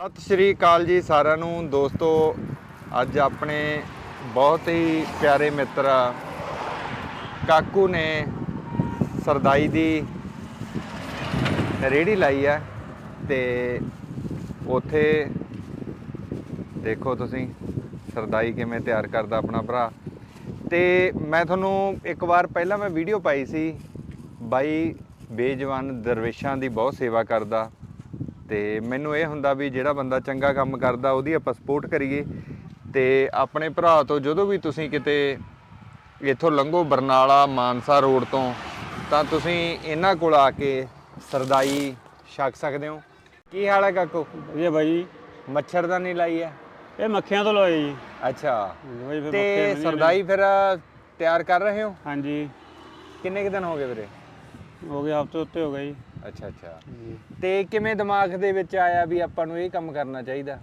ਸਤਿ ਸ਼੍ਰੀ ਅਕਾਲ ਜੀ ਸਾਰਿਆਂ ਨੂੰ। ਦੋਸਤੋ, ਅੱਜ ਆਪਣੇ ਬਹੁਤ ਹੀ ਪਿਆਰੇ ਮਿੱਤਰ ਕਾਕੂ ਨੇ ਸਰਦਾਈ ਦੀ ਰੇੜੀ ਲਾਈ ਹੈ ਤੇ ਉਥੇ ਦੇਖੋ ਤੁਸੀਂ, ਸਰਦਾਈ ਕਿਵੇਂ ਤਿਆਰ ਕਰਦਾ ਆਪਣਾ ਭਰਾ। ਤੇ ਮੈਂ ਤੁਹਾਨੂੰ ਇੱਕ ਵਾਰ ਪਹਿਲਾਂ ਮੈਂ ਵੀਡੀਓ ਪਾਈ ਸੀ, ਬਾਈ ਬੇਜਵਾਨ ਦਰਵੇਸ਼ਾਂ ਦੀ ਬਹੁਤ ਸੇਵਾ ਕਰਦਾ। ਤੇ ਮੈਨੂੰ ਇਹ ਹੁੰਦਾ ਵੀ ਜਿਹੜਾ ਬੰਦਾ ਚੰਗਾ ਕੰਮ ਕਰਦਾ ਉਹਦੀ ਆਪਾਂ ਸਪੋਰਟ ਕਰੀਏ। ਤੇ ਆਪਣੇ ਭਰਾ ਤੋਂ ਜਦੋਂ ਵੀ ਤੁਸੀਂ ਕਿਤੇ ਇੱਥੋਂ ਲੰਘੋ ਬਰਨਾਲਾ ਮਾਨਸਾ ਰੋਡ ਤੋਂ ਤਾਂ ਤੁਸੀਂ ਇਹਨਾਂ ਕੋਲ ਆ ਕੇ ਸਰਦਾਈ ਛਕ ਸਕਦੇ ਹੋ। ਕੀ ਹਾਲ ਹੈ ਕਾਕੂ? ਵਧੀਆ ਬਾਈ ਜੀ। ਮੱਛਰਦਾਨੀ ਲਾਈ ਹੈ? ਇਹ ਮੱਖੀਆਂ ਤੋਂ ਲਵਾਏ ਜੀ। ਅੱਛਾ। ਬਾਈ ਫਿਰ ਤੇ ਮੱਖੀਆਂ ਸਰਦਾਈ ਫਿਰ ਤਿਆਰ ਕਰ ਰਹੇ ਹੋ। ਹਾਂਜੀ। ਕਿੰਨੇ ਕੁ ਦਿਨ ਹੋ ਗਏ ਵੀਰੇ? ਹੋ ਗਿਆ ਹਫ਼ਤੇ ਉੱਤੇ ਹੋ ਗਿਆ ਜੀ। ਅੱਛਾ ਅੱਛਾ। ਹਾਂਜੀ। ਤੇ ਕਿਵੇਂ ਦਿਮਾਗ ਦੇ ਵਿੱਚ ਆਇਆ ਵੀ ਆਪਾਂ ਨੂੰ ਇਹ ਕੰਮ ਕਰਨਾ ਚਾਹੀਦਾ?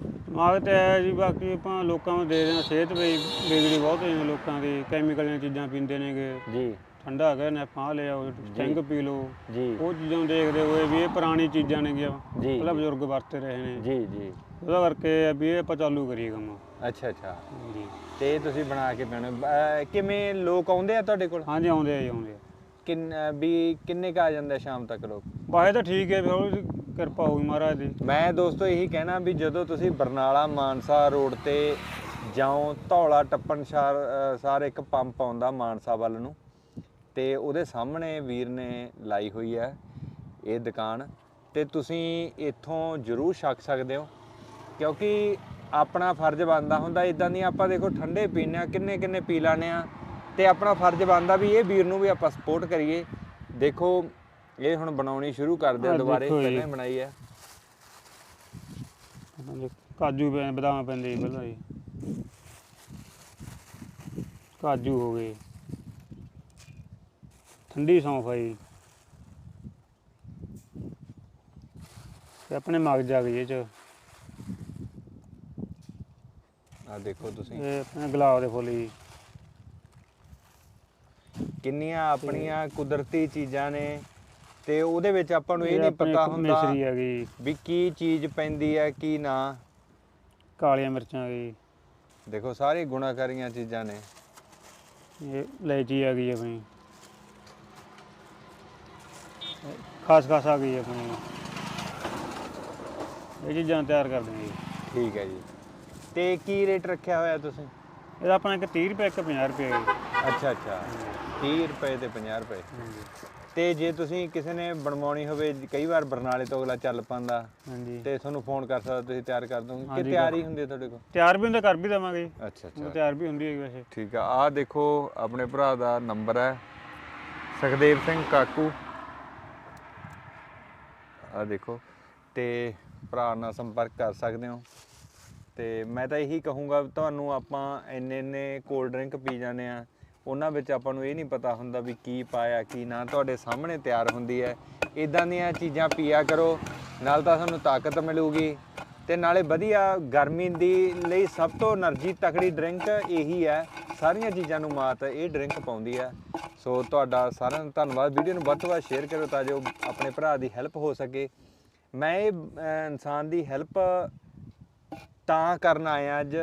ਦਿਮਾਗ ਤੇ ਹੈ ਜੀ ਬਾਕੀ ਆਪਾਂ ਲੋਕਾਂ ਨੂੰ ਦੇ ਦੇਣਾ ਸਿਹਤ ਵੀ ਵਿਗੜੀ ਬਹੁਤ ਹੋਈ ਲੋਕਾਂ ਦੀ। ਕੈਮੀਕਲ ਦੀਆਂ ਚੀਜ਼ਾਂ ਪੀਂਦੇ ਨੇਗੇ। ਜੀ। ਠੰਡਾ ਹੈਗਾ ਨਾ ਫਾਹ ਲਿਆਓ ਸਟਿੰਗ ਪੀ ਜੀ। ਉਹ ਚੀਜ਼ਾਂ ਨੂੰ ਦੇਖਦੇ ਹੋਏ ਵੀ ਇਹ ਪੁਰਾਣੀ ਚੀਜ਼ਾਂ ਨੇਗੀਆਂ। ਜੀ। ਪਹਿਲਾਂ ਬਜ਼ੁਰਗ ਵਰਤੇ ਰਹੇ ਨੇ। ਜੀ ਜੀ। ਉਹਦਾ ਕਰਕੇ ਵੀ ਇਹ ਆਪਾਂ ਚਾਲੂ ਕਰੀਏ ਕੰਮ। ਅੱਛਾ ਅੱਛਾ। ਜੀ ਤੇ ਤੁਸੀਂ ਬਣਾ ਕੇ ਪੈਣਾ। ਕਿਵੇਂ ਲੋਕ ਆਉਂਦੇ ਆ ਤੁਹਾਡੇ ਕੋਲ? ਹਾਂਜੀ ਆਉਂਦੇ ਆ ਜੀ ਆਉਂਦੇ ਆ। ਕਿੰਨ ਵੀ ਕਿੰਨੇ ਕਾ ਆ ਜਾਂਦੇ ਸ਼ਾਮ ਤੱਕ ਲੋਕ? ਬਾਹੇ ਤਾਂ ਠੀਕ ਹੈ ਉਹਦੀ ਕਿਰਪਾ ਹੋਈ ਮਹਾਰਾਜ ਦੀ। ਮੈਂ ਦੋਸਤੋ ਇਹੀ ਕਹਿਣਾ ਵੀ ਜਦੋਂ ਤੁਸੀਂ ਬਰਨਾਲਾ ਮਾਨਸਾ ਰੋਡ ਤੇ ਜਾਓ ਧੌਲਾ ਟੱਪਣ ਸਾਰ ਸਾਰ ਇੱਕ ਪੰਪ ਆਉਂਦਾ ਮਾਨਸਾ ਵੱਲ ਨੂੰ ਤੇ ਉਹਦੇ ਸਾਹਮਣੇ ਵੀਰ ਨੇ ਲਾਈ ਹੋਈ ਹੈ ਇਹ ਦੁਕਾਨ ਤੇ ਤੁਸੀਂ ਇੱਥੋਂ ਜ਼ਰੂਰ ਛਕ ਸਕਦੇ ਹੋ ਕਿਉਂਕਿ ਆਪਣਾ ਫਰਜ਼ ਬਣਦਾ ਹੁੰਦਾ ਇਦਾਂ ਦੀਆਂ ਆਪਾਂ ਦੇਖੋ ਠੰਡੇ ਆ ਕਿੰਨੇ ਕਿੰਨੇ ਪੀ ਲਾਨੇ ਆ ਤੇ ਆਪਣਾ ਫਰਜ਼ ਬਣਦਾ ਵੀ ਇਹ ਵੀਰ ਨੂੰ ਵੀ ਆਪਾਂ ਸਪੋਰਟ ਕਰੀਏ। ਦੇਖੋ ਇਹ ਹੁਣ ਬਣਾਉਣੀ ਸ਼ੁਰੂ ਕਰਦੇ ਆ ਆਹ ਦੁਬਾਰੇ। ਪਹਿਲਾਂ ਹੀ ਬਣਾਈ ਹੈ ਕਾਜੂ ਪੈ ਬਦਾਮ ਪੈਂਦੇ ਪਹਿਲਾਂ ਜੀ ਕਾਜੂ ਹੋ ਗਏ। ਠੰਡੀ ਸੌਂਫ ਆ ਜੀ। ਤੇ ਆਪਣੇ ਮਗਜ ਆ ਗਏ ਇਹ ਚ। ਆ ਦੇਖੋ ਤੁਸੀਂ। ਇਹ ਆਪਣੇ ਗੁਲਾਬ ਦੇ ਫੁੱਲ ਜੀ। ਕਿੰਨੀਆਂ ਆਪਣੀਆਂ ਕੁਦਰਤੀ ਚੀਜ਼ਾਂ ਨੇ ਤੇ ਉਹਦੇ ਵਿੱਚ ਆਪਾਂ ਨੂੰ ਇਹ ਨਹੀਂ ਪਤਾ ਹੁੰਦਾ ਮਿਸਰੀ ਆ ਗਈ। ਵੀ ਕੀ ਚੀਜ਼ ਪੈਂਦੀ ਹੈ ਕੀ ਨਾ। ਕਾਲੀਆਂ ਮਿਰਚਾਂ ਆ ਗਈ। ਦੇਖੋ ਸਾਰੀ ਗੁਣਾਕਾਰੀਆਂ ਚੀਜ਼ਾਂ ਨੇ। ਇਹ ਇਲਾਇਚੀ ਆ ਗਈ ਆਪਣੀ। ਖਾਸ ਖਾਸ ਆ ਗਈ ਆਪਣੀ। ਇਹ ਚੀਜ਼ਾਂ ਤਿਆਰ ਕਰਦੇ ਹਾਂ। ਜੀ ਠੀਕ ਹੈ ਜੀ। ਤੇ ਕੀ ਰੇਟ ਰੱਖਿਆ ਹੋਇਆ ਤੁਸੀਂ? ਇਹਦਾ ਆਪਣਾ ਇੱਕ 30 ਰੁਪਏ ਇੱਕ 50 ਰੁਪਏ। ਹੈ ਅੱਛਾ ਅੱਛਾ। 30 ਰੁਪਏ ਤੇ 50 ਰੁਪਏ। ਹਾਂਜੀ। ਤੇ ਜੇ ਤੁਸੀਂ ਕਿਸੇ ਨੇ ਬਣਵਾਉਣੀ ਹੋਵੇ ਕਈ ਵਾਰ ਬਰਨਾਲੇ ਤੋਂ ਅਗਲਾ ਚੱਲ ਪਾਂਦਾ। ਹਾਂਜੀ। ਤੇ ਤੁਹਾਨੂੰ ਫੋਨ ਕਰ ਸਕਦਾ ਤੁਸੀਂ ਤਿਆਰ ਕਰ ਦੋਗੇ। ਕਿ ਹਾਂਜੀ, ਤਿਆਰ ਹੁੰਦੀ ਹੈ ਤੁਹਾਡੇ ਕੋਲ? ਤਿਆਰ ਵੀ ਹੁੰਦਾ ਕਰ ਵੀ ਦੇਵਾਂਗੇ। ਜੀ। ਅੱਛਾ। ਉਹ ਤਿਆਰ ਵੀ ਹੁੰਦੀ ਹੈ ਵੈਸੇ। ਠੀਕ ਆ। ਆਹ ਦੇਖੋ ਆਪਣੇ ਭਰਾ ਦਾ ਨੰਬਰ ਹੈ। ਸੁਖਦੇਵ ਸਿੰਘ ਕਾਕੂ। ਆ ਦੇਖੋ ਤੇ ਭਰਾ ਨਾਲ ਸੰਪਰਕ ਕਰ ਸਕਦੇ ਹੋ। ਤੇ ਮੈਂ ਤਾਂ ਇਹੀ ਕਹੂੰਗਾ ਵੀ ਤੁਹਾਨੂੰ ਆਪਾਂ ਇੰਨੇ ਇੰਨੇ ਕੋਲਡ ਡਰਿੰਕ ਪੀ ਜਾਂਦੇ ਆ ਉਹਨਾਂ ਵਿੱਚ ਆਪਾਂ ਨੂੰ ਇਹ ਨਹੀਂ ਪਤਾ ਹੁੰਦਾ ਵੀ ਕੀ ਪਾਇਆ, ਕੀ ਨਾ। ਤੁਹਾਡੇ ਸਾਹਮਣੇ ਤਿਆਰ ਹੁੰਦੀ ਹੈ। ਇਦਾਂ ਦੀਆਂ ਚੀਜ਼ਾਂ ਪੀਆ ਕਰੋ, ਨਾਲ ਤਾਂ ਤੁਹਾਨੂੰ ਤਾਕਤ ਮਿਲੂਗੀ। ਤੇ ਨਾਲੇ ਵਧੀਆ, ਗਰਮੀ ਦੀ ਲਈ ਸਭ ਤੋਂ એનર્ਜੀ ਤਕੜੀ ਡਰਿੰਕ ਇਹੀ ਹੈ। ਸਾਰੀਆਂ ਚੀਜ਼ਾਂ ਨੂੰ ਮਾਤ ਇਹ ਡਰਿੰਕ ਪਾਉਂਦੀ ਹੈ। ਸੋ ਤੁਹਾਡਾ ਸਾਰਿਆਂ ਦਾ ਧੰਨਵਾਦ। ਵੀਡੀਓ ਨੂੰ ਵੱਧ ਤੋਂ ਵੱਧ ਸ਼ੇਅਰ ਕਰੋ ਤਾਂ ਜੋ ਆਪਣੇ ਭਰਾ ਦੀ ਹੈਲਪ ਹੋ ਸਕੇ। ਮੈਂ ਇਹ ਇਨਸਾਨ ਦੀ ਹੈਲਪ ਤਾਂ ਕਰਨ ਆਇਆ ਅੱਜ।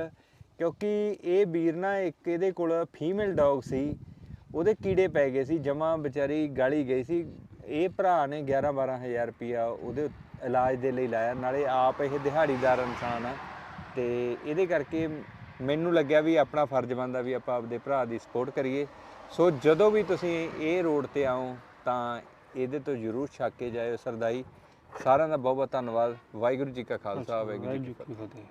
ਕਿਉਂਕਿ ਇਹ ਵੀਰ ਨਾ ਇੱਕ ਇਹਦੇ ਕੋਲ ਫੀਮੇਲ ਡੌਗ ਸੀ ਉਹਦੇ ਕੀੜੇ ਪੈ ਗਏ ਸੀ ਜਮਾ ਵਿਚਾਰੀ ਗਾਲੀ ਗਈ ਸੀ। ਇਹ ਭਰਾ ਨੇ 11 12000 ਰੁਪਿਆ ਉਹਦੇ ਇਲਾਜ ਦੇ ਲਈ ਲਾਇਆ ਨਾਲੇ ਆਪ ਇਹ ਦਿਹਾੜੀਦਾਰ ਇਨਸਾਨ ਆ ਤੇ ਇਹਦੇ ਕਰਕੇ ਮੈਨੂੰ ਲੱਗਿਆ ਵੀ ਆਪਣਾ ਫਰਜ਼ ਬਣਦਾ ਵੀ ਆਪਾਂ ਆਪਦੇ ਭਰਾ ਦੀ ਸਪੋਰਟ ਕਰੀਏ। ਸੋ ਜਦੋਂ ਵੀ ਤੁਸੀਂ ਇਹ ਰੋਡ ਤੇ ਆਓ ਤਾਂ ਇਹਦੇ ਤੋਂ ਜ਼ਰੂਰ ਛੱਕ ਕੇ ਜਾਇਓ ਸਰਦਾਈ। ਸਾਰਿਆਂ ਦਾ ਬਹੁਤ ਬਹੁਤ ਧੰਨਵਾਦ। ਵਾਹਿਗੁਰੂ ਜੀ ਕਾ ਖਾਲਸਾ ਵਾਹਿਗੁਰੂ ਜੀ ਕੀ ਫਤਿਹ ਕੀ ਫਤਿਹ।